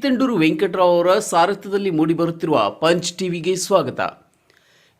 ಕಿತ್ತಂಡೂರು ವೆಂಕಟರಾವ್ ಅವರ ಸಾರಥ್ಯದಲ್ಲಿ ಮೂಡಿಬರುತ್ತಿರುವ ಪಂಚ್ ಟಿವಿಗೆ ಸ್ವಾಗತ.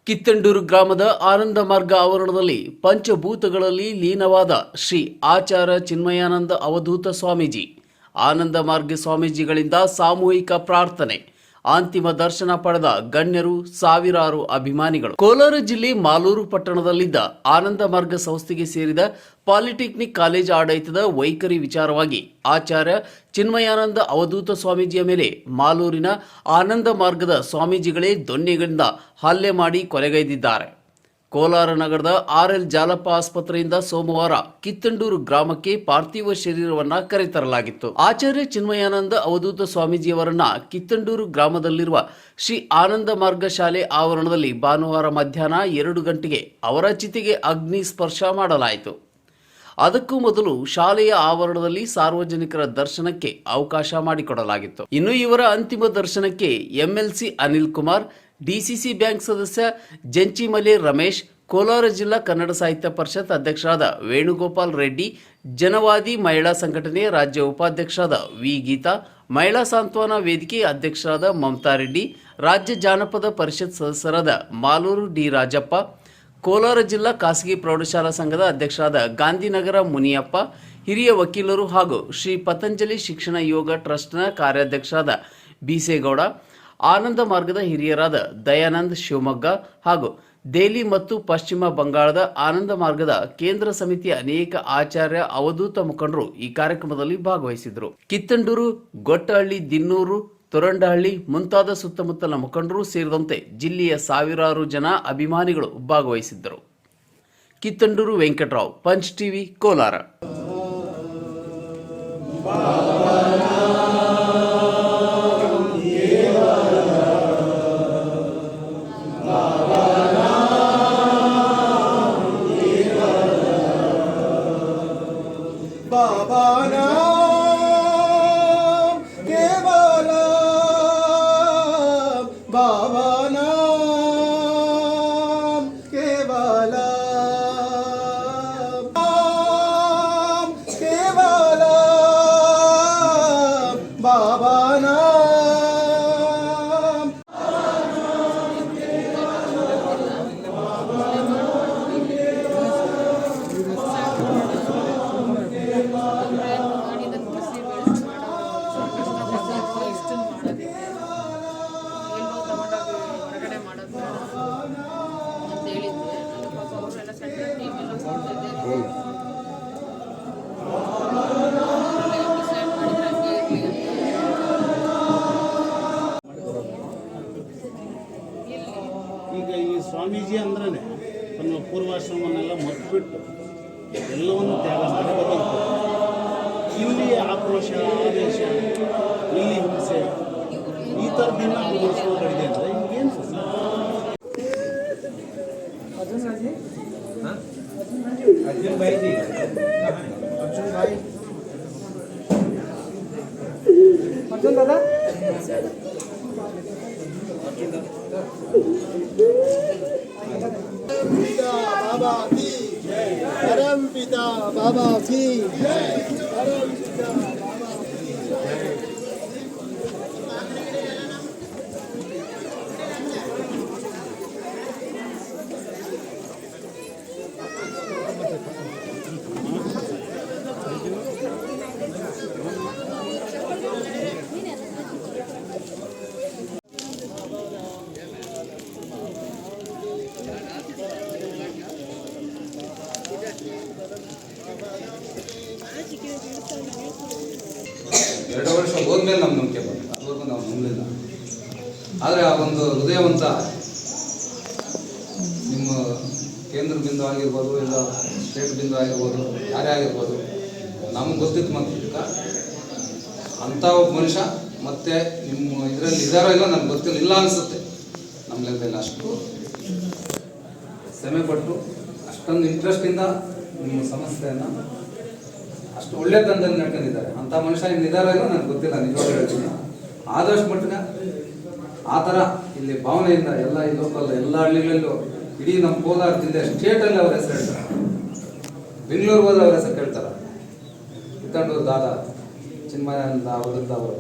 ಕಿತ್ತಂಡೂರು ಗ್ರಾಮದ ಆನಂದ ಮಾರ್ಗ ಆವರಣದಲ್ಲಿ ಪಂಚಭೂತಗಳಲ್ಲಿ ಲೀನವಾದ ಶ್ರೀ ಆಚಾರ ಚಿನ್ಮಯಾನಂದ ಅವಧೂತ ಸ್ವಾಮೀಜಿ. ಆನಂದ ಮಾರ್ಗ ಸ್ವಾಮೀಜಿಗಳಿಂದ ಸಾಮೂಹಿಕ ಪ್ರಾರ್ಥನೆ. ಅಂತಿಮ ದರ್ಶನ ಪಡೆದ ಗಣ್ಯರು ಸಾವಿರಾರು ಅಭಿಮಾನಿಗಳು. ಕೋಲಾರ ಜಿಲ್ಲೆ ಮಾಲೂರು ಪಟ್ಟಣದಲ್ಲಿದ್ದ ಆನಂದ ಮಾರ್ಗ ಸಂಸ್ಥೆಗೆ ಸೇರಿದ ಪಾಲಿಟೆಕ್ನಿಕ್ ಕಾಲೇಜ್ ಆಡಳಿತದ ವೈಖರಿ ವಿಚಾರವಾಗಿ ಆಚಾರ್ಯ ಚಿನ್ಮಯಾನಂದ ಅವಧೂತ ಸ್ವಾಮೀಜಿಯ ಮೇಲೆ ಮಾಲೂರಿನ ಆನಂದ ಮಾರ್ಗದ ಸ್ವಾಮೀಜಿಗಳೇ ದೊನ್ನೆಗಳಿಂದ ಹಲ್ಲೆ ಮಾಡಿ ಕೊಲೆಗೈದಿದ್ದಾರೆ. ಕೋಲಾರ ನಗರದ ಆರ್ಎಲ್ ಜಾಲಪ್ಪ ಆಸ್ಪತ್ರೆಯಿಂದ ಸೋಮವಾರ ಕಿತ್ತಂಡೂರು ಗ್ರಾಮಕ್ಕೆ ಪಾರ್ಥಿವ ಶರೀರವನ್ನ ಕರೆತರಲಾಗಿತ್ತು. ಆಚಾರ್ಯ ಚಿನ್ಮಯಾನಂದ ಅವಧೂತ ಸ್ವಾಮೀಜಿಯವರನ್ನ ಕಿತ್ತಂಡೂರು ಗ್ರಾಮದಲ್ಲಿರುವ ಶ್ರೀ ಆನಂದ ಮಾರ್ಗ ಶಾಲೆ ಆವರಣದಲ್ಲಿ ಭಾನುವಾರ ಮಧ್ಯಾಹ್ನ ಎರಡು ಗಂಟೆಗೆ ಅವರ ಚಿತೆಗೆ ಅಗ್ನಿ ಸ್ಪರ್ಶ ಮಾಡಲಾಯಿತು. ಅದಕ್ಕೂ ಮೊದಲು ಶಾಲೆಯ ಆವರಣದಲ್ಲಿ ಸಾರ್ವಜನಿಕರ ದರ್ಶನಕ್ಕೆ ಅವಕಾಶ ಮಾಡಿಕೊಡಲಾಗಿತ್ತು. ಇನ್ನು ಇವರ ಅಂತಿಮ ದರ್ಶನಕ್ಕೆ MLC Anil Kumar DCC bank ಸದಸ್ಯ ಜಂಚಿಮಲೆ ರಮೇಶ್, ಕೋಲಾರ ಜಿಲ್ಲಾ ಕನ್ನಡ ಸಾಹಿತ್ಯ ಪರಿಷತ್ ಅಧ್ಯಕ್ಷರಾದ ವೇಣುಗೋಪಾಲ್ ರೆಡ್ಡಿ, ಜನವಾದಿ ಮಹಿಳಾ ಸಂಘಟನೆಯ ರಾಜ್ಯ ಉಪಾಧ್ಯಕ್ಷರಾದ ವಿ ಗೀತಾ, ಮಹಿಳಾ ಸಾಂತ್ವನ ವೇದಿಕೆ ಅಧ್ಯಕ್ಷರಾದ ಮಮತಾ ರೆಡ್ಡಿ, ರಾಜ್ಯ ಜಾನಪದ ಪರಿಷತ್ ಸದಸ್ಯರಾದ ಮಾಲೂರು ಡಿ ರಾಜಪ್ಪ, ಕೋಲಾರ ಜಿಲ್ಲಾ ಖಾಸಗಿ ಪ್ರೌಢಶಾಲಾ ಸಂಘದ ಅಧ್ಯಕ್ಷರಾದ ಗಾಂಧಿನಗರ ಮುನಿಯಪ್ಪ, ಹಿರಿಯ ವಕೀಲರು ಹಾಗೂ ಶ್ರೀ ಪತಂಜಲಿ ಶಿಕ್ಷಣ ಯೋಗ ಟ್ರಸ್ಟ್ನ ಕಾರ್ಯಾಧ್ಯಕ್ಷರಾದ ಬಿಸೇಗೌಡ ಆನಂದ ಮಾರ್ಗದ ಹಿರಿಯರಾದ ದಯಾನಂದ್ ಶಿವಮೊಗ್ಗ ಹಾಗೂ ದೆಹಲಿ ಮತ್ತು ಪಶ್ಚಿಮ ಬಂಗಾಳದ ಆನಂದ ಮಾರ್ಗದ ಕೇಂದ್ರ ಸಮಿತಿಯ ಅನೇಕ ಆಚಾರ್ಯ ಅವಧೂತ ಮುಖಂಡರು ಈ ಕಾರ್ಯಕ್ರಮದಲ್ಲಿ ಭಾಗವಹಿಸಿದರು ಕಿತ್ತಂಡೂರು, ಗೊಟ್ಟಹಳ್ಳಿ, ದಿನ್ನೂರು, ತೊರಂಡಹಳ್ಳಿ ಮುಂತಾದ ಸುತ್ತಮುತ್ತಲ ಮುಖಂಡರು ಸೇರಿದಂತೆ ಜಿಲ್ಲೆಯ ಸಾವಿರಾರು ಜನ ಅಭಿಮಾನಿಗಳು ಭಾಗವಹಿಸಿದ್ದರು. Kittandur Venkatarao, punch TV, Kolar. ಎಲ್ಲವನ್ನು ತ್ಯಾಗ ಮಾಡಿ ಬಂದಂಥ ಇಲ್ಲಿ ಆಕ್ರೋಶ ಆದೇಶ ಇಲ್ಲಿ ಹಿಂಸೆ ಈ ಥರದ್ದನ್ನ ಅನುಭವಿಸೋದಿದೆ ಅಂದರೆ ನಿಮಗೇನು ಸರ್ पिता बाबा की परम पिता बाबा પરમ પિતા બાબા કી પરમ પિતા બાબા ಹೋದ್ಮೇಲೆ ನಮ್ಮ ನಂಬಿಕೆ ಬಂತು. ಅದುವರೆಗೂ ನಾವು ನಂಬಲಿಲ್ಲ ಆದರೆ ಆ ಒಂದು ಹೃದಯವಂತ ನಿಮ್ಮ ಕೇಂದ್ರ ಬಿಂದು ಆಗಿರ್ಬೋದು, ಇಲ್ಲ ಸ್ಟೇಟ್ ಬಿಂದು ಆಗಿರ್ಬೋದು, ಯಾರೇ ಆಗಿರ್ಬೋದು, ನಮಗೆ ಗೊತ್ತಿತ್ತು ಮಾತ್ರ. ಅಂಥ ಒಬ್ಬ ಮನುಷ್ಯ ಮತ್ತೆ ನಿಮ್ಮ ಇದರಲ್ಲಿ ಇದ್ದಾರೋ ಇಲ್ಲ ನನಗೆ ಗೊತ್ತಿಲ್ಲ. ಇಲ್ಲ ಅನಿಸುತ್ತೆ. ನಮ್ಮ ಲೆಕ್ಕದಲ್ಲಿ ಅಷ್ಟು ಶ್ರಮೆ ಪಟ್ಟು ಅಷ್ಟೊಂದು ಇಂಟ್ರೆಸ್ಟಿಂದ ನಿಮ್ಮ ಸಮಸ್ಯೆಯನ್ನು ಅಷ್ಟು ಒಳ್ಳೆ ತಂದಲ್ಲಿ ನಡ್ಕೊಂಡಿದ್ದಾರೆ. ಅಂತ ಮನುಷ್ಯ ಇಲ್ಲ ನನಗೆ ಗೊತ್ತಿಲ್ಲ, ನಿಜವಾಗ್ಲೂ ಹೇಳ್ತೀನಿ. ಆದಷ್ಟು ಮಟ್ಟಿಗೆ ಆ ಥರ ಇಲ್ಲಿ ಭಾವನೆಯಿಂದ ಎಲ್ಲ ಈ ಲೋಕಲ್ ಎಲ್ಲ ಹಳ್ಳಿಗಳಲ್ಲೂ ಇಡೀ ನಮ್ಮ ಕೋಲಾರ ಜಿಲ್ಲೆ ಸ್ಟೇಟಲ್ಲಿ ಅವ್ರ ಹೆಸರು ಹೇಳ್ತಾರೆ. ಬೆಂಗಳೂರು ಹೋದ ಅವ್ರ ಹೆಸರು ಕೇಳ್ತಾರೆ. ಕಿತ್ತಂಡೂರು ದಾದ, ಚಿನ್ಮಯಾನಂದ ಅವಧೂತ ಅವರು.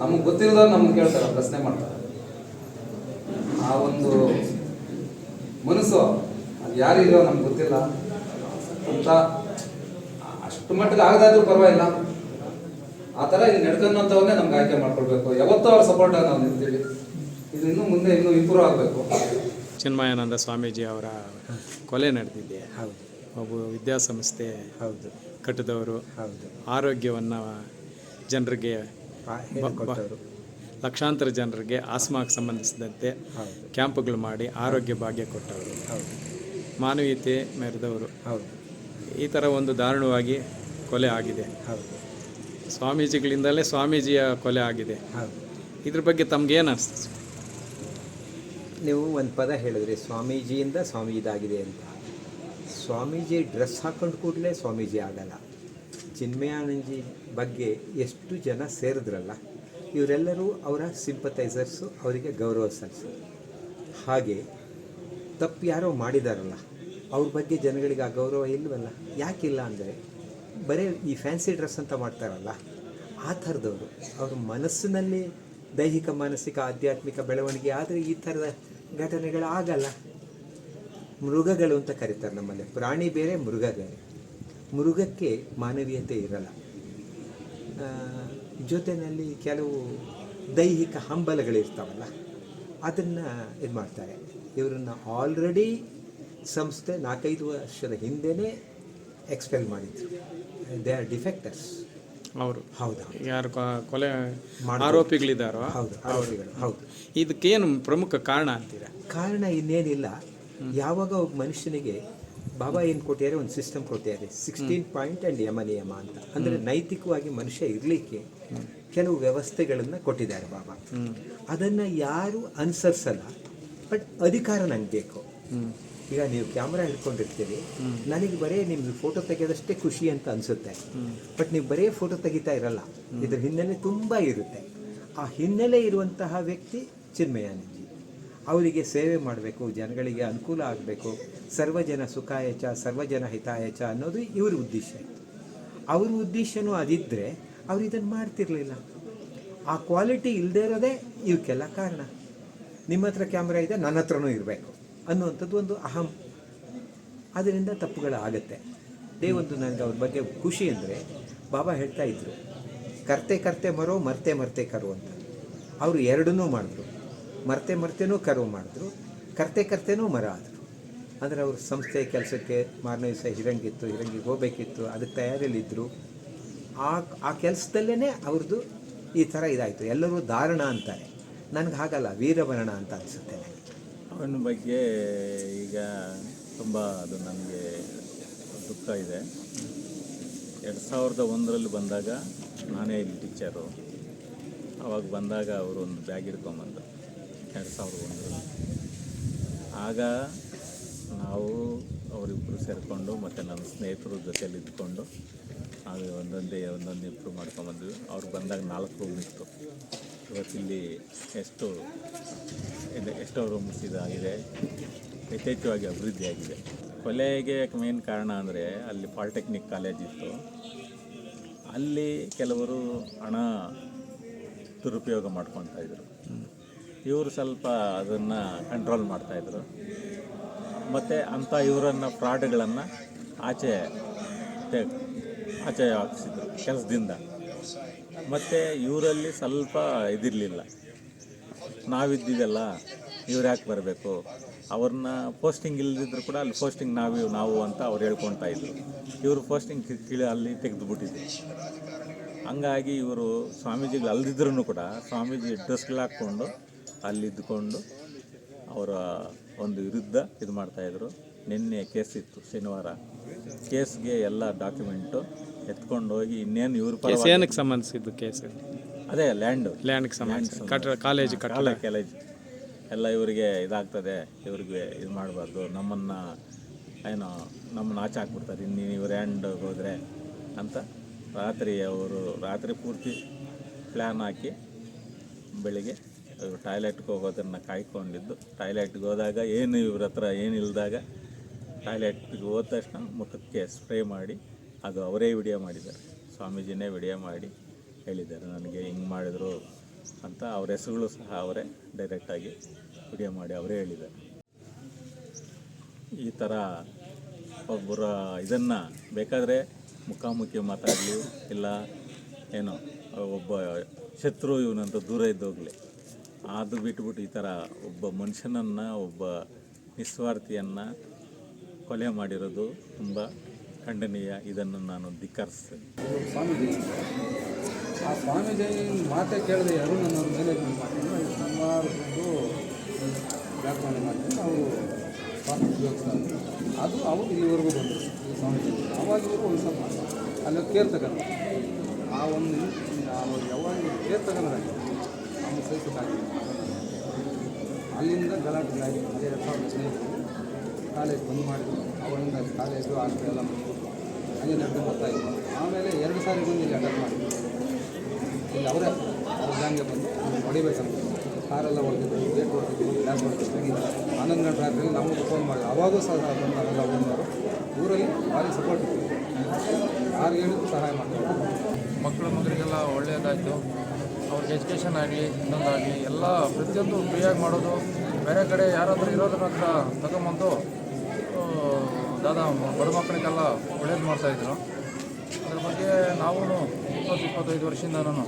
ನಮಗೆ ಗೊತ್ತಿಲ್ಲದವ್ರು ನಮ್ಗೆ ಕೇಳ್ತಾರೆ, ಪ್ರಶ್ನೆ ಮಾಡ್ತಾರೆ. ಆ ಒಂದು ಮನಸ್ಸು ಅದು ಯಾರಿದೆಯೋ ನಮ್ಗೆ ಗೊತ್ತಿಲ್ಲ. ಅಂತ ಅಷ್ಟು ಮಟ್ಟಿಗೆ ಆಗದಾದ್ರೂ ಪರವಾಗಿಲ್ಲ. ಆ ಥರ ಇಲ್ಲಿ ನಡ್ಕೊಂಡಂಥವನ್ನೇ ನಮ್ಗೆ ಆಯ್ಕೆ ಮಾಡ್ಕೊಳ್ಬೇಕು. ಯಾವತ್ತೂ ಅವ್ರ ಸಪೋರ್ಟ್ ನಾವು ನಿಂತೀವಿ. ಇದು ಇನ್ನೂ ಮುಂದೆ ಇನ್ನೂ ಇಂಪ್ರೂವ್ ಆಗಬೇಕು. ಚಿನ್ಮಯಾನಂದ ಸ್ವಾಮೀಜಿ ಅವರ ಕೊಲೆ ನಡೆದಿದೆ. ಹೌದು. ಒಬ್ಬ ವಿದ್ಯಾಸಂಸ್ಥೆ ಹೌದು. ಕಟ್ಟಿದವರು. ಹೌದು. ಆರೋಗ್ಯವನ್ನು ಜನರಿಗೆ ಲಕ್ಷಾಂತರ ಜನರಿಗೆ ಆಸ್ಮಾಕ್ಕೆ ಸಂಬಂಧಿಸಿದಂತೆ ಕ್ಯಾಂಪ್ಗಳು ಕ್ಯಾಂಪುಗಳು ಮಾಡಿ ಆರೋಗ್ಯ ಭಾಗ್ಯ ಕೊಟ್ಟವರು. ಹೌದು. ಮಾನವೀಯತೆ ಮೆರೆದವರು. ಹೌದು. ಈ ಥರ ಒಂದು ದಾರುಣವಾಗಿ ಕೊಲೆ ಆಗಿದೆ. ಹೌದು. ಸ್ವಾಮೀಜಿಗಳಿಂದಲೇ ಸ್ವಾಮೀಜಿಯ ಕೊಲೆ ಆಗಿದೆ. ಹೌದು. ಇದ್ರ ಬಗ್ಗೆ ತಮ್ಗೇನು ಅನಿಸ್ತು ನೀವು ಒಂದು ಪದ ಹೇಳಿದ್ರಿ ಸ್ವಾಮೀಜಿಯಿಂದ ಸ್ವಾಮೀಜಿ ಇದಾಗಿದೆ ಅಂತ. ಸ್ವಾಮೀಜಿ ಡ್ರೆಸ್ ಹಾಕೊಂಡು ಕೂಡಲೇ ಸ್ವಾಮೀಜಿ ಆಗಲ್ಲ. ಚಿನ್ಮಯಾನಂದಜಿ ಬಗ್ಗೆ ಎಷ್ಟು ಜನ ಸೇರಿದ್ರಲ್ಲ ಇವರೆಲ್ಲರೂ ಅವರ ಸಿಂಪತೈಸರ್ಸು ಅವರಿಗೆ ಗೌರವ ಸಲ್ಲಿಸೋದು ಹಾಗೆ ತಪ್ಪು ಯಾರೋ ಮಾಡಿದಾರಲ್ಲ ಅವ್ರ ಬಗ್ಗೆ ಜನಗಳಿಗೆ ಆ ಗೌರವ ಇಲ್ವಲ್ಲ? ಯಾಕಿಲ್ಲ ಅಂದರೆ, ಬರೀ ಈ ಫ್ಯಾನ್ಸಿ ಡ್ರೆಸ್ ಅಂತ ಮಾಡ್ತಾರಲ್ಲ, ಆ ಥರದವರು. ಅವ್ರ ಮನಸ್ಸಿನಲ್ಲಿ ದೈಹಿಕ, ಮಾನಸಿಕ, ಆಧ್ಯಾತ್ಮಿಕ ಬೆಳವಣಿಗೆ ಆದರೆ ಈ ಥರದ ಘಟನೆಗಳು ಆಗಲ್ಲ. ಮೃಗಗಳು ಅಂತ ಕರೀತಾರೆ ನಮ್ಮಲ್ಲಿ. ಪ್ರಾಣಿ ಬೇರೆ, ಮೃಗ ಬೇರೆ. ಮೃಗಕ್ಕೆ ಮಾನವೀಯತೆ ಇರಲ್ಲ. ಜೊತೆಯಲ್ಲಿ ಕೆಲವು ದೈಹಿಕ ಹಂಬಲಗಳಿರ್ತಾವಲ್ಲ ಅದನ್ನು ಇದು ಮಾಡ್ತಾರೆ ಇವರನ್ನು ಆಲ್ರೆಡಿ ಸಂಸ್ಥೆ ನಾಲ್ಕೈದು ವರ್ಷದ ಹಿಂದೆನೇ ಎಕ್ಸ್ಪೆಲ್ ಮಾಡಿದ್ರು. ದೇ ಆರ್ ಡಿಫೆಕ್ಟರ್ಸ್ ಅವರು. ಹೌದು ಯಾರು ಕೊಲೆ. ಆರೋಪಿಗಳಿದ್ದಾರೋ ಹೌದು ಆರೋಪಿಗಳು ಹೌದು. ಇದಕ್ಕೇನು ಪ್ರಮುಖ ಕಾರಣ ಅಂತೀರಾ? ಕಾರಣ ಇನ್ನೇನಿಲ್ಲ. ಯಾವಾಗ ಒಬ್ಬ ಮನುಷ್ಯನಿಗೆ ಬಾಬಾ ಏನು ಕೊಟ್ಟಿದ್ದಾರೆ ಒಂದು ಸಿಸ್ಟಮ್ ಕೊಟ್ಟಿದ್ದಾರೆ. ಸಿಕ್ಸ್ಟೀನ್ ಪಾಯಿಂಟ್ ಆ್ಯಂಡ್ ಯಮ ನಿಯಮ ಅಂತ. ಅಂದರೆ ನೈತಿಕವಾಗಿ ಮನುಷ್ಯ ಇರಲಿಕ್ಕೆ ಕೆಲವು ವ್ಯವಸ್ಥೆಗಳನ್ನು ಕೊಟ್ಟಿದ್ದಾರೆ ಬಾಬಾ. ಅದನ್ನು ಯಾರು ಅನುಸರಿಸಲ್ಲ ಬಟ್ ಅಧಿಕಾರ ನಂಗೆ ಬೇಕು. ಈಗ ನೀವು ಕ್ಯಾಮ್ರಾ ಹಿಡ್ಕೊಂಡಿರ್ತೀರಿ ನನಗೆ ಬರೀ ನಿಮ್ದು ಫೋಟೋ ತೆಗೆಯೋದಷ್ಟೇ ಖುಷಿ ಅಂತ ಅನಿಸುತ್ತೆ. ಬಟ್ ನೀವು ಬರೀ ಫೋಟೋ ತೆಗಿತಾ ಇರಲ್ಲ. ಇದ್ರ ಹಿನ್ನೆಲೆ ತುಂಬ ಇರುತ್ತೆ. ಆ ಹಿನ್ನೆಲೆ ಇರುವಂತಹ ವ್ಯಕ್ತಿ ಚಿನ್ಮಯಾನಂದಿ ಅವರಿಗೆ ಸೇವೆ ಮಾಡಬೇಕು ಜನಗಳಿಗೆ ಅನುಕೂಲ ಆಗಬೇಕು. ಸರ್ವಜನ ಸುಖಾಯಚ ಸರ್ವಜನ ಹಿತಾಯಚ ಅನ್ನೋದು ಇವ್ರ ಉದ್ದೇಶ. ಇತ್ತು ಅವ್ರ ಉದ್ದೇಶನೂ ಅದಿದ್ದರೆ ಅವ್ರು ಇದನ್ನು ಮಾಡ್ತಿರ್ಲಿಲ್ಲ. ಆ ಕ್ವಾಲಿಟಿ ಇಲ್ಲದೇ ಇರೋದೇ ಇವಕ್ಕೆಲ್ಲ ಕಾರಣ. ನಿಮ್ಮ ಹತ್ರ ಕ್ಯಾಮ್ರಾ ಇದೆ ನನ್ನ ಹತ್ರನೂ ಇರಬೇಕು. ಅನ್ನುವಂಥದ್ದು ಒಂದು ಅಹಂ. ಅದರಿಂದ ತಪ್ಪುಗಳಾಗತ್ತೆ. ಅದೇ ಒಂದು ನನಗೆ ಅವ್ರ ಬಗ್ಗೆ ಖುಷಿ ಅಂದರೆ, ಬಾಬಾ ಹೇಳ್ತಾ ಇದ್ರು, ಕರ್ತೆ ಕರ್ತೆ ಮರೋ, ಮರ್ತೆ ಮರ್ತೆ ಕರು ಅಂತ. ಅವರು ಎರಡನ್ನೂ ಮಾಡಿದ್ರು. ಮರ್ತೆ ಮರ್ತೆನೂ ಕರು ಮಾಡಿದ್ರು, ಕರ್ತೆ ಕರ್ತೆನೂ ಮರ ಆದರು. ಅಂದರೆ ಅವರು ಸಂಸ್ಥೆ ಕೆಲಸಕ್ಕೆ ಮಾರನೇ ದಿವಸ ಹಿರಂಗಿತ್ತು, ಹಿರಂಗಿಗೆ ಹೋಗಬೇಕಿತ್ತು, ಅದಕ್ಕೆ ತಯಾರಿಯಲ್ಲಿದ್ದರು ಆ ಆ ಕೆಲಸದಲ್ಲೇ ಅವ್ರದ್ದು ಈ ಥರ ಇದಾಯಿತು. ಎಲ್ಲರೂ ಧಾರಣ ಅಂತಾರೆ. ನನಗೆ ಹಾಗಲ್ಲ ವೀರವರ್ಣ ಅಂತ ಅನಿಸುತ್ತೆ ನನಗೆ ಅವನ ಬಗ್ಗೆ ಈಗ ತುಂಬ ಅದು ನನಗೆ ದುಃಖ ಇದೆ. ಎರಡು ಸಾವಿರದ ಒಂದರಲ್ಲಿ ಬಂದಾಗ ನಾನೇ ಇಲ್ಲಿ ಟೀಚರು. ಅವಾಗ ಬಂದಾಗ ಅವರು ಒಂದು ಬ್ಯಾಗ್ ಹಿಡ್ಕೊಂಬಂದರು ಎರಡು ಸಾವಿರದ ಒಂದರಲ್ಲಿ. ಆಗ ನಾವು ಅವರಿಬ್ಬರು ಸೇರಿಕೊಂಡು ಮತ್ತು ನನ್ನ ಸ್ನೇಹಿತರು ಜೊತೆಯಲ್ಲಿ ಇದ್ಕೊಂಡು ನಾವು ಒಂದೊಂದೇ ಒಂದೊಂದು ಇಂಪ್ರೂವ್ ಮಾಡ್ಕೊಂಬಂದ್ವಿ. ಅವ್ರು ಬಂದಾಗ ನಾಲ್ಕು ರೂಮ್ ಇತ್ತು. ಇವತ್ತಿಲ್ಲಿ ಎಷ್ಟು ಇದೆ, ಎಷ್ಟೋ ರೂಮ್ಸ್ ಇದಾಗಿದೆ, ಯಥೇಚ್ಛವಾಗಿ ಅಭಿವೃದ್ಧಿಯಾಗಿದೆ ಕೊಲೆಗೆ ಮೇನ್ ಕಾರಣ ಅಂದರೆ ಅಲ್ಲಿ ಪಾಲಿಟೆಕ್ನಿಕ್ ಕಾಲೇಜ್ ಇತ್ತು. ಅಲ್ಲಿ ಕೆಲವರು ಹಣ ದುರುಪಯೋಗ ಮಾಡ್ಕೊತಾ ಇದ್ದರು ಇವರು ಸ್ವಲ್ಪ ಅದನ್ನು ಕಂಟ್ರೋಲ್ ಮಾಡ್ತಾಯಿದ್ರು ಮತ್ತು ಅಂಥ ಇವರನ್ನು ಫ್ರಾಡ್ಗಳನ್ನು ಆಚೆ ಆಚೆ ಹಾಕ್ಸಿದ್ರು, ಕೆಲಸದಿಂದ. ಮತ್ತು ಇವರಲ್ಲಿ ಸ್ವಲ್ಪ ಇದಿರಲಿಲ್ಲ. ನಾವಿದ್ದಿದ್ದಲ್ಲ, ಇವ್ರು ಯಾಕೆ ಬರಬೇಕು? ಅವ್ರನ್ನ ಪೋಸ್ಟಿಂಗ್ ಇಲ್ಲದಿದ್ರು ಕೂಡ ಅಲ್ಲಿ ಪೋಸ್ಟಿಂಗ್ ನಾವು ನಾವು ಅಂತ ಅವ್ರು ಹೇಳ್ಕೊಳ್ತಾ ಇದ್ರು. ಇವರು ಪೋಸ್ಟಿಂಗ್ ಕೀಳಿ, ಅಲ್ಲಿ ತೆಗೆದುಬಿಟ್ಟಿದ್ದೆ ಹಂಗಾಗಿ ಇವರು ಸ್ವಾಮೀಜಿಗಳು ಅಲ್ದಿದ್ರೂ ಕೂಡ ಸ್ವಾಮೀಜಿ ಡ್ರೆಸ್ಗಳು ಹಾಕ್ಕೊಂಡು ಅಲ್ಲಿ ಇದ್ದುಕೊಂಡು ಅವರ ಒಂದು ವಿರುದ್ಧ ಇದು ಮಾಡ್ತಾಯಿದ್ರು ನಿನ್ನೆ ಕೇಸ್ ಇತ್ತು ಶನಿವಾರ. ಕೇಸ್ಗೆ ಎಲ್ಲ ಡಾಕ್ಯುಮೆಂಟು ಎತ್ಕೊಂಡು ಹೋಗಿ ಇನ್ನೇನು ಇವರು ಏನಕ್ಕೆ ಸಂಬಂಧಿಸಿದ್ದು ಕೇಸ್ ಅದೇ ಲ್ಯಾಂಡ್ ಲ್ಯಾಂಡ್ಗೆ ಸಂಬಂಧ. ಕಟ್ಟಡ ಕಾಲೇಜ್ ಕಟ್ಟಡ. ಕಾಲೇಜ್ ಎಲ್ಲ ಇವರಿಗೆ ಇದಾಗ್ತದೆ ಇವ್ರಿಗೆ ಇದು ಮಾಡಬಾರ್ದು. ನಮ್ಮನ್ನು ಏನೋ ನಮ್ಮನ್ನು ಆಚೆ ಹಾಕ್ಬಿಡ್ತಾರೆ. ಇನ್ನು ನೀವು ಲ್ಯಾಂಡ್ ಹೋದರೆ ಅಂತ ರಾತ್ರಿ ಅವರು ರಾತ್ರಿ ಪೂರ್ತಿ ಪ್ಲ್ಯಾನ್ ಹಾಕಿ ಬೆಳಿಗ್ಗೆ ಟಾಯ್ಲೆಟ್ಗೆ ಹೋಗೋದನ್ನು ಕಾಯ್ಕೊಂಡಿದ್ದು. ಟಾಯ್ಲೆಟ್ಗೆ ಹೋದಾಗ ಏನು ಇವ್ರ ಹತ್ರ ಏನಿಲ್ದಾಗ ಟಾಯ್ಲೆಟ್ಗೆ ಹೋದ ತಕ್ಷಣ ಮುಖಕ್ಕೆ ಸ್ಪ್ರೇ ಮಾಡಿ ಅದು ಅವರೇ ವಿಡಿಯೋ ಮಾಡಿದ್ದಾರೆ. ಸ್ವಾಮೀಜಿನೇ ವಿಡಿಯೋ ಮಾಡಿ. ಹೇಳಿದ್ದಾರೆ. ನನಗೆ ಹಿಂಗೆ ಮಾಡಿದ್ರು ಅಂತ ಅವ್ರ ಹೆಸರುಗಳು ಸಹ ಅವರೇ ಡೈರೆಕ್ಟಾಗಿ ವಿಡಿಯೋ ಮಾಡಿ ಅವರೇ ಹೇಳಿದ್ದಾರೆ. ಈ ಥರ ಒಬ್ಬರ ಇದನ್ನು ಬೇಕಾದರೆ ಮುಖಾಮುಖಿ ಮಾತಾಡಲಿ, ಇಲ್ಲ ಏನೋ ಒಬ್ಬ ಶತ್ರು ಇವನಂತ ದೂರ ಇದ್ದೋಗಲಿ ಅದು ಬಿಟ್ಬಿಟ್ಟು ಈ ಥರ ಒಬ್ಬ ಮನುಷ್ಯನನ್ನು, ಒಬ್ಬ ನಿಸ್ವಾರ್ಥಿಯನ್ನು ಕೊಲೆ ಮಾಡಿರೋದು ತುಂಬ ಖಂಡನೀಯ. ಇದನ್ನು ನಾನು ಧಿಕ್ಕರಿಸ್ತೇನೆ. ಆ ಸ್ವಾಮೀಜಿ ಮಾತೆ ಕೇಳಿದೆ ಯಾರು ನನ್ನ ಮಾಡ್ಕೊಂಡು ಸುಮಾರು ದುಡ್ಡು ವ್ಯಾಪಾರ ಮಾಡಿ ಮಾಡ್ಕೊಂಡು ಅವರು ಉಪಯೋಗಿಸ್ತಾರೆ ಅದು ಅವರು ಇಲ್ಲಿವರೆಗೂ ಬಂದರು. ಈ ಸ್ವಾಮೀಜಿ ಆವಾಗ ಇವರು ಒಂದು ಸ್ವಲ್ಪ ಅಲ್ಲಿ ಕೇರ್ ತಗೊಂಡು ಆ ಒಂದು ಅವರು ಯಾವಾಗ ಕೇರ್ ತಗೊಂಡ್ರಾಗ ನಮ್ಮ ಸಹಿಸಕ್ಕಾಗಿಲ್ಲ ಅಲ್ಲಿಂದ ಗಲಾಟೆ ಆಗಿ ಅದೇ ಸಾವಿರದ ಹದಿನೈದು ಕಾಲೇಜ್ ಬಂದ್ ಮಾಡಿದ್ರು. ಅವರಿಂದ ಕಾಲೇಜು, ಹಾಸ್ಟೆಲ್ ಎಲ್ಲ ಹಂಗೆ ನಡ್ಕೊಂಡು ಬರ್ತಾ ಇದ್ರು. ಆಮೇಲೆ ಎರಡು ಸಾರಿ ಬಂದು ಇಲ್ಲಿ ಅಟೆಂಡ್ ಮಾಡಿದ್ರು. ಇಲ್ಲಿ ಅವರೇ ಅವ್ರ ಗ್ಯಾಂಗ್ಗೆ ಬಂದು ಹೊಡಿಬೇಕಂತ ಕಾರೆಲ್ಲ ಹೊಡೆದಿದ್ದೀವಿ ಗೇಟ್ ಹೊಡೆದಿದ್ದೀವಿ ಗ್ಲಾಸ್ ಹೊಡೆದಿದ್ದೀವಿ ಹನ್ನೊಂದು ಗಂಟೆ ರಾತ್ರಿ ನಮಗೆ ಫೋನ್ ಮಾಡಿ ಅವಾಗೂ ಸಹ ಬಂದು ಬಂದವರು. ಊರಲ್ಲಿ ಭಾರಿ ಸಪೋರ್ಟ್ ಇತ್ತು. ಯಾರು ಹೇಳಿದ್ರು ಸಹಾಯ ಮಾಡ್ತಾರೆ. ಮಕ್ಕಳು ಮಕ್ಕಳಿಗೆಲ್ಲ ಒಳ್ಳೆಯದಾಯಿತು. ಅವ್ರಿಗೆ ಎಜುಕೇಷನ್ ಆಗಲಿ ಇನ್ನೊಂದಾಗಲಿ ಎಲ್ಲ ಪ್ರತಿಯೊಂದು ಫ್ರೀಯಾಗಿ ಮಾಡೋದು. ಬೇರೆ ಕಡೆ ಯಾರಾದರೂ ಇರೋದ್ರ ಹತ್ರ ತಗೊಂಬಂದು ದಾದಾ, ಬಡ ಮಕ್ಕಳಿಗೆಲ್ಲ ಒಳ್ಳೇದು ಮಾಡ್ತಾಯಿದ್ರು ಬಗ್ಗೆ ನಾವು ಇಪ್ಪತ್ತು ಇಪ್ಪತ್ತೈದು ವರ್ಷದಿಂದ ನಾನು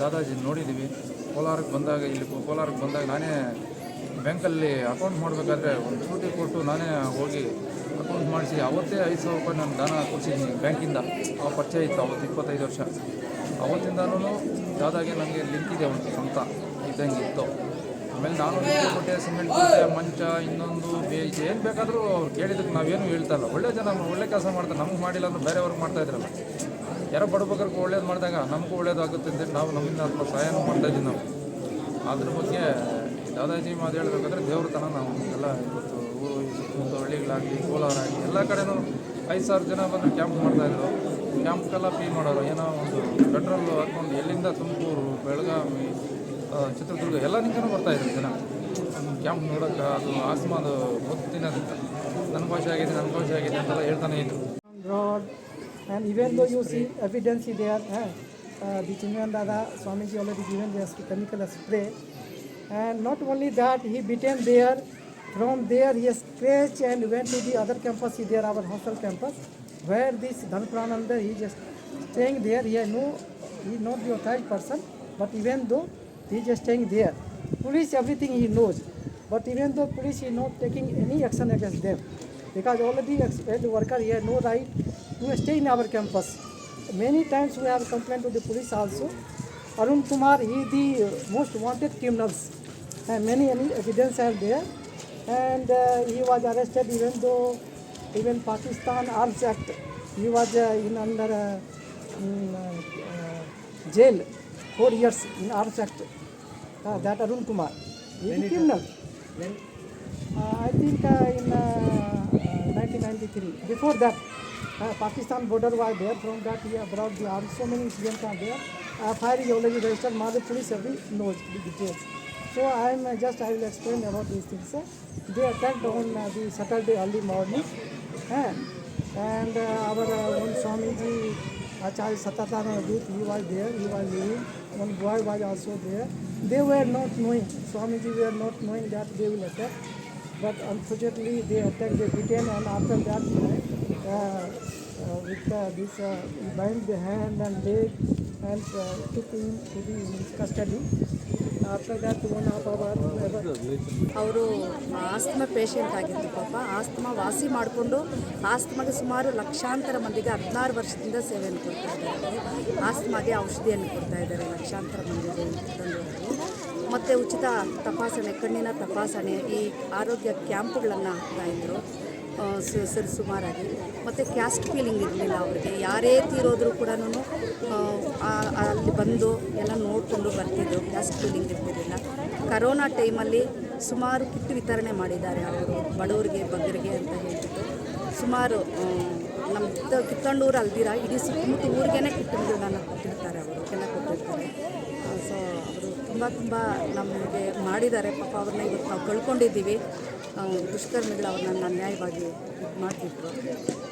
ದಾದಾಜಿ ನೋಡಿದ್ದೀವಿ. ಕೋಲಾರಕ್ಕೆ ಬಂದಾಗ ಇಲ್ಲಿ ಕೋಲಾರಕ್ಕೆ ಬಂದಾಗ ನಾನೇ ಬ್ಯಾಂಕಲ್ಲಿ ಅಕೌಂಟ್ ಮಾಡಬೇಕಾದ್ರೆ ಒಂದು ಸೂಟಿ ಕೊಟ್ಟು ನಾನೇ ಹೋಗಿ ಅಕೌಂಟ್ ಮಾಡಿಸಿ ಅವತ್ತೇ ಐದು ಸಾವಿರ ರೂಪಾಯಿ ನಾನು ದಾನ ಕೊಡಿಸಿದ್ದೀನಿ ಬ್ಯಾಂಕಿಂದ. ಆ ಪರಿಚಯ ಇತ್ತು ಅವತ್ತು ಇಪ್ಪತ್ತೈದು ವರ್ಷ. ಅವತ್ತಿಂದನೂ ದಾದಾಗೆ ನನಗೆ ಲಿಂಕ್ ಇದೆ ಒಂದು ಸ್ವಂತ ಇದ್ದಂಗೆ ಇತ್ತು. ಆಮೇಲೆ ನಾನು ಕೋಟೆ ಸಿಮೆಂಟ್ ಕೊಟ್ಟೆ ಮಂಚ, ಇನ್ನೊಂದು ಬೇ ಏನು ಬೇಕಾದರೂ ಅವ್ರು ಕೇಳಿದ್ದಕ್ಕೆ ನಾವೇನು ಹೇಳ್ತಾಯಿಲ್ಲ ಒಳ್ಳೆ ಜನ ಒಳ್ಳೆ ಕೆಲಸ ಮಾಡ್ತಾರೆ. ನಮ್ಗೆ ಮಾಡಿಲ್ಲ ಅಂದ್ರೆ ಬೇರೆಯವ್ರಿಗೆ ಮಾಡ್ತಾ ಇದ್ರಲ್ಲ. ಯಾರೋ ಬಡಬಗ್ರಿಗೆ ಒಳ್ಳೇದು ಮಾಡಿದಾಗ ನಮಗೂ ಒಳ್ಳೇದಾಗುತ್ತೆ ಅಂತೇಳಿ ನಾವು ನಮ್ಮಿಂದ ಸ್ವಲ್ಪ ಸಹಾಯನೂ ಮಾಡ್ತಾಯಿದ್ದೀವಿ ನಾವು. ಅದ್ರ ಬಗ್ಗೆ ದಾದಾಜಿ ಮಾತು ಹೇಳಬೇಕಂದ್ರೆ ದೇವ್ರ ತನ ನಾವು ಎಲ್ಲ ಇವತ್ತು ಊರು ಸುತ್ತಮುತ್ತ ಹಳ್ಳಿಗಳಾಗಲಿ ಕೋಲಾರ ಆಗಲಿ ಎಲ್ಲ ಕಡೆನೂ ಐದು ಸಾವಿರ ಜನ ಬಂದು ಕ್ಯಾಂಪ್ ಮಾಡ್ತಾಯಿದ್ರು ಕ್ಯಾಂಪ್ಗೆಲ್ಲ ಫೀ ಮಾಡೋರು. ಏನೋ ಒಂದು ಪೆಟ್ರೋಲ್ ಹಾಕ್ಕೊಂಡು ಎಲ್ಲಿಂದ ತುಮಕೂರು, ಬೆಳಗಾವಿ ಚಿತ್ರದುರ್ಗ ಎಲ್ಲ ನಿಂಕನೂ ಬರ್ತಾಯಿದ್ರು ಜನ ಕ್ಯಾಂಪ್ ನೋಡೋಕೆ ಅದು ಆಸ್ಮಾದು ಮುತ್ತು ತಿನ್ನೋದಕ್ಕೆ ನನ್ನ ಭಾಷೆ ಆಗಿದೆ ನನ್ನ ಭಾಷೆ ಆಗಿದೆ ಅಂತೆಲ್ಲ ಹೇಳ್ತಾನೆ ಇದ್ರು road and even though you see evidence is there eh, uh, the Chinman Dada Swamiji already given the chemical spray and not only that he beaten there from there he scratched and went to the other campus is there our hostel campus where this Dhanprananda he just staying there he no he not the authorized person but even though he just staying there police everything he knows but even though police is not taking any action against them because already expelled worker he had no right to stay in our campus. Many times we have complained to the police also. Arun Kumar, he the most wanted criminals and many, many evidence are there. And uh, he was arrested even though even Pakistan Arms Act, he was uh, in under uh, in, uh, uh, jail four years in Arms Act. Uh, that Arun Kumar, a criminal. Uh, I think uh, in uh, uh, 1993. Before that, uh, Pakistan border was there. From that, he brought the arms. So many incidents are there. Uh, fire is already registered. Mother police every knows the details. So I am uh, just I will explain about these things. Uh, they attacked on uh, the Saturday early morning, uh, and uh, our uh, one Swamiji Acharya Satatana Dut, he was there. He was living. One boy was also there. They were not knowing. Swamiji were not knowing that they will attack but unfortunately they attacked the Britain and after that uh, uh, with uh, this uh, bind the hand and leg and uh, took him to the custody. After that one of our ಅವರು ಆಸ್ತಮ patient ಆಗಿತ್ತು ಪಾಪ ಆಸ್ತಮ ವಾಸಿ ಮಾಡಿಕೊಂಡು ಆಸ್ತಮಗೆ ಸುಮಾರು ಲಕ್ಷಾಂತರ ಮಂದಿಗೆ ಹದಿನಾರು ವರ್ಷದಿಂದ ಸೇವೆಯನ್ನು ಕೊಡ್ತಾ ಇದ್ದಾರೆ ಆಸ್ತಮಗೆ ಔಷಧಿಯನ್ನು ಕೊಡ್ತಾ ಇದ್ದಾರೆ ಲಕ್ಷಾಂತರ ಮಂದಿಗೆ ಮತ್ತು ಉಚಿತ ತಪಾಸಣೆ, ಕಣ್ಣಿನ ತಪಾಸಣೆ, ಈ ಆರೋಗ್ಯ ಕ್ಯಾಂಪ್ಗಳನ್ನು ಇದ್ರು. ಸರಿ, ಸುಮಾರಾಗಿ. ಮತ್ತು ಕ್ಯಾಸ್ಟ್ ಫೀಲಿಂಗ್ ಇರಲಿಲ್ಲ ಅವರಿಗೆ. ಯಾರೇ ತೀರೋದ್ರೂ ಕೂಡ ಅಲ್ಲಿ ಬಂದು ಎಲ್ಲ ನೋಡಿಕೊಂಡು ಬರ್ತಿದ್ರು. ಕ್ಯಾಸ್ಟ್ ಫೀಲಿಂಗ್ ಇರ್ತಿರಲಿಲ್ಲ. ಕರೋನಾ ಟೈಮಲ್ಲಿ ಸುಮಾರು ಕಿಟ್ ವಿತರಣೆ ಮಾಡಿದ್ದಾರೆ ಅವರು, ಬಡವರಿಗೆ, ಬಗ್ಗರಿಗೆ ಅಂತ ಹೇಳ್ಬಿಟ್ಟು. ಸುಮಾರು ನಮ್ಮ ಕಿತ್ತ ಕಿತ್ತಂಡೂರು ಅಲ್ದಿರ, ಇಡೀ ಸುತ್ತಮುತ್ತ ಊರಿಗೇನೆ ಕಿಟ್ಟುಗಳನ್ನ ಕೊಟ್ಟಿರ್ತಾರೆ ಅವರು ಎಲ್ಲ ಕೊಟ್ಟಿರ್ತಾರೆ ಸೊ ಅವರು ತುಂಬ ತುಂಬ ನಮಗೆ ಮಾಡಿದ್ದಾರೆ. ಪಾಪ ಅವ್ರನ್ನ ಇವತ್ತು ನಾವು ಕಳ್ಕೊಂಡಿದ್ದೀವಿ. ದುಷ್ಕರ್ಮಿಗಳು ಅವ್ರನ್ನ ಅನ್ಯಾಯವಾಗಿ ಇದು